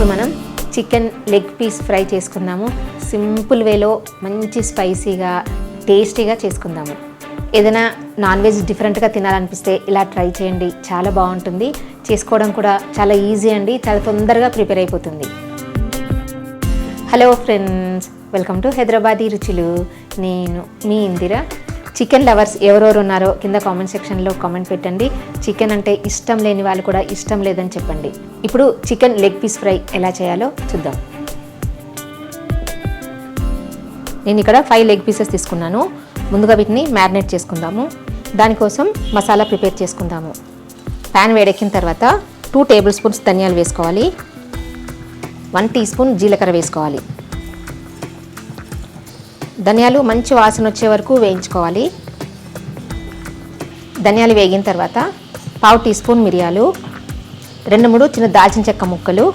ఇప్పుడు మనం chicken leg piece fry చేసుకుందాము. సింపుల్ వేలో మంచి స్పైసీగా టేస్టీగా చేసుకుందాము. ఏదైనా నాన్ వెజ్ డిఫరెంట్గా తినాలనిపిస్తే ఇలా ట్రై చేయండి. చాలా బాగుంటుంది. చేసుకోవడం కూడా చాలా ఈజీ అండి. చాలా తొందరగా ప్రిపేర్ అయిపోతుంది. Hello friends welcome to Hyderabadi రుచులు. నేను మీ ఇందిరా. చికెన్ లవర్స్ ఎవరెవరు ఉన్నారో కింద కామెంట్ సెక్షన్లో కామెంట్ పెట్టండి. చికెన్ అంటే ఇష్టం లేని వాళ్ళు కూడా ఇష్టం లేదని చెప్పండి. ఇప్పుడు చికెన్ లెగ్ పీస్ ఫ్రై ఎలా చేయాలో చూద్దాం. నేను ఇక్కడ ఫైవ్ లెగ్ పీసెస్ తీసుకున్నాను. ముందుగా వీటిని మ్యారినేట్ చేసుకుందాము. దానికోసం మసాలా ప్రిపేర్ చేసుకుందాము. ప్యాన్ వేడెక్కిన తర్వాత టూ టేబుల్ స్పూన్స్ ధనియాలు వేసుకోవాలి. వన్ టీ స్పూన్ జీలకర్ర వేసుకోవాలి. ధనియాలు మంచి వాసన వచ్చే వరకు వేయించుకోవాలి. ధనియాలు వేగిన తర్వాత పావు టీ స్పూన్ మిరియాలు రెండు మూడు చిన్న దాల్చిన చెక్క ముక్కలు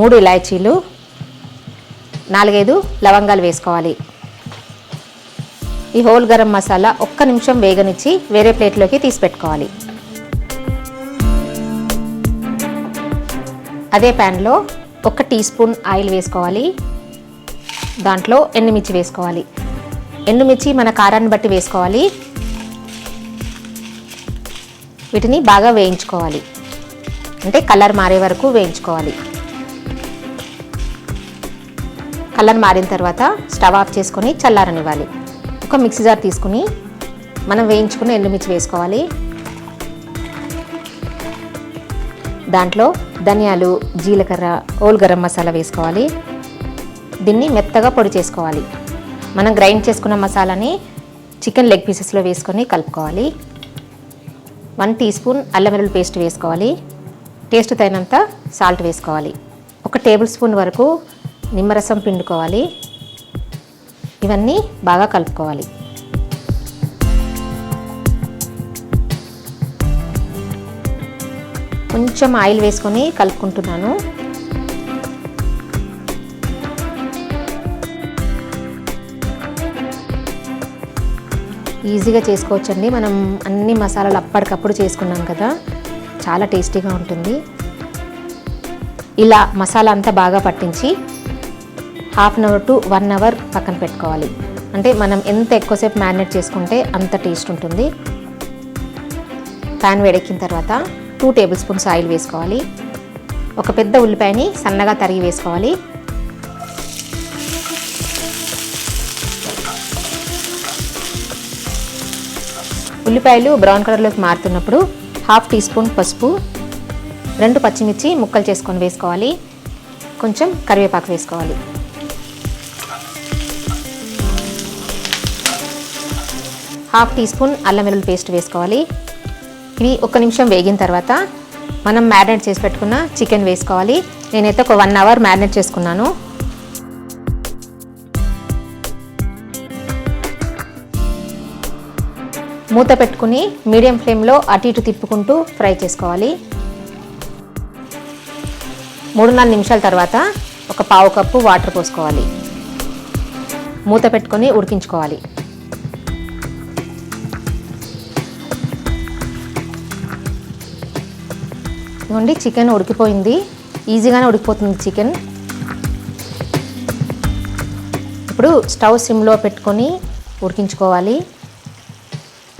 మూడు ఇలాచీలు నాలుగైదు లవంగాలు వేసుకోవాలి. ఈ హోల్ గరం మసాలా ఒక్క నిమిషం వేగనిచ్చి వేరే ప్లేట్లోకి తీసి పెట్టుకోవాలి. అదే ప్యాన్లో ఒక టీ స్పూన్ ఆయిల్ వేసుకోవాలి. దాంట్లో ఎండుమిర్చి వేసుకోవాలి. ఎండుమిర్చి మన కారాన్ని బట్టి వేసుకోవాలి. వీటిని బాగా వేయించుకోవాలి. అంటే కలర్ మారే వరకు వేయించుకోవాలి. కలర్ మారిన తర్వాత స్టవ్ ఆఫ్ చేసుకొని చల్లారనివ్వాలి. ఒక మిక్సీ జార్ తీసుకుని మనం వేయించుకున్న ఎండుమిర్చి వేసుకోవాలి. దాంట్లో ధనియాలు జీలకర్ర ఓల్ గరం మసాలా వేసుకోవాలి. దీన్ని మెత్తగా పొడి చేసుకోవాలి. మనం గ్రైండ్ చేసుకున్న మసాలాని చికెన్ లెగ్ పీసెస్లో వేసుకొని కలుపుకోవాలి. వన్ టీ స్పూన్ అల్లం వెల్లుల్లి పేస్ట్ వేసుకోవాలి. టేస్ట్ తగినంత సాల్ట్ వేసుకోవాలి. ఒక టేబుల్ స్పూన్ వరకు నిమ్మరసం పిండుకోవాలి. ఇవన్నీ బాగా కలుపుకోవాలి. కొంచెం ఆయిల్ వేసుకొని కలుపుకుంటున్నాను. ఈజీగా చేసుకోవచ్చండి. మనం అన్ని మసాలాలు అప్పటికప్పుడు చేసుకున్నాం కదా. చాలా టేస్టీగా ఉంటుంది. ఇలా మసాలా అంతా బాగా పట్టించి half an hour to one hour పక్కన పెట్టుకోవాలి. అంటే మనం ఎంత ఎక్కువసేపు మ్యారినేట్ చేసుకుంటే అంత టేస్ట్ ఉంటుంది. ప్యాన్ వేడెక్కిన తర్వాత టూ టేబుల్ స్పూన్స్ ఆయిల్ వేసుకోవాలి. ఒక పెద్ద ఉల్లిపాయని సన్నగా తరిగి వేసుకోవాలి. ఉల్లిపాయలు బ్రౌన్ కలర్లోకి మారుతున్నప్పుడు హాఫ్ టీ స్పూన్ పసుపు రెండు పచ్చిమిర్చి ముక్కలు చేసుకొని వేసుకోవాలి. కొంచెం కరివేపాకు వేసుకోవాలి. హాఫ్ టీ స్పూన్ అల్లం వెల్లుల్లి పేస్ట్ వేసుకోవాలి. ఇవి ఒక నిమిషం వేగిన తర్వాత మనం మ్యారినేట్ చేసి పెట్టుకున్న చికెన్ వేసుకోవాలి. నేనైతే ఒక వన్ అవర్ మ్యారినేట్ చేసుకున్నాను. మూత పెట్టుకుని మీడియం ఫ్లేమ్లో అటు ఇటు తిప్పుకుంటూ ఫ్రై చేసుకోవాలి. మూడు నాలుగు నిమిషాల తర్వాత ఒక పావు కప్పు వాటర్ పోసుకోవాలి. మూత పెట్టుకొని ఉడికించుకోవాలి. ఇవ్వండి చికెన్ ఉడికిపోయింది. ఈజీగానే ఉడికిపోతుంది చికెన్. ఇప్పుడు స్టవ్ సిమ్లో పెట్టుకొని ఉడికించుకోవాలి.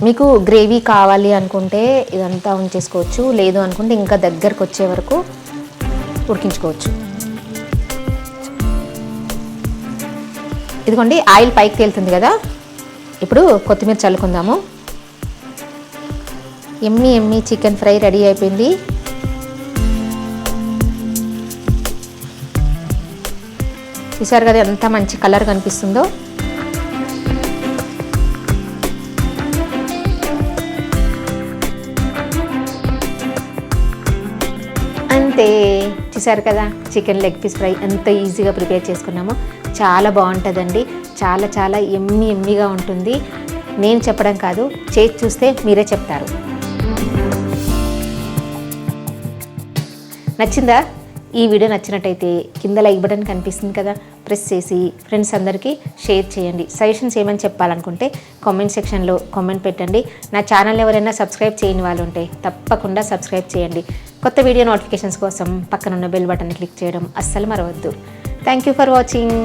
మీకు గ్రేవీ కావాలి అనుకుంటే ఇదంతా ఉంచేసుకోవచ్చు. లేదు అనుకుంటే ఇంకా దగ్గరకు వచ్చే వరకు ఉడికించుకోవచ్చు. ఇదిగోండి ఆయిల్ పైకి తేలుతుంది కదా? ఇప్పుడు కొత్తిమీర చల్లుకుందాము. ఎమ్మి ఎమ్మి చికెన్ ఫ్రై రెడీ అయిపోయింది. చూసారు కదా ఎంత మంచి కలర్ కనిపిస్తుందో? అంతే చూసారు కదా చికెన్ లెగ్ పీస్ ఫ్రై ఎంత ఈజీగా ప్రిపేర్ చేసుకున్నామో. చాలా బాగుంటుందండి. చాలా చాలా ఎమ్మి ఎమ్మిగా ఉంటుంది. నేను చెప్పడం కాదు చేసి చూస్తే మీరే చెప్తారు. నచ్చిందా? ఈ వీడియో నచ్చినట్టయితే కింద లైక్ బటన్ కనిపిస్తుంది కదా ప్రెస్ చేసి ఫ్రెండ్స్ అందరికీ షేర్ చేయండి. సజెషన్స్ ఏమని చెప్పాలనుకుంటే కామెంట్ సెక్షన్లో కామెంట్ పెట్టండి. నా ఛానల్ ఎవరైనా సబ్స్క్రైబ్ చేయని వాళ్ళు ఉంటే తప్పకుండా సబ్స్క్రైబ్ చేయండి. కొత్త వీడియో నోటిఫికేషన్స్ కోసం పక్కనున్న బెల్ బటన్ క్లిక్ చేయడం అస్సలు మరవద్దు. Thank you for watching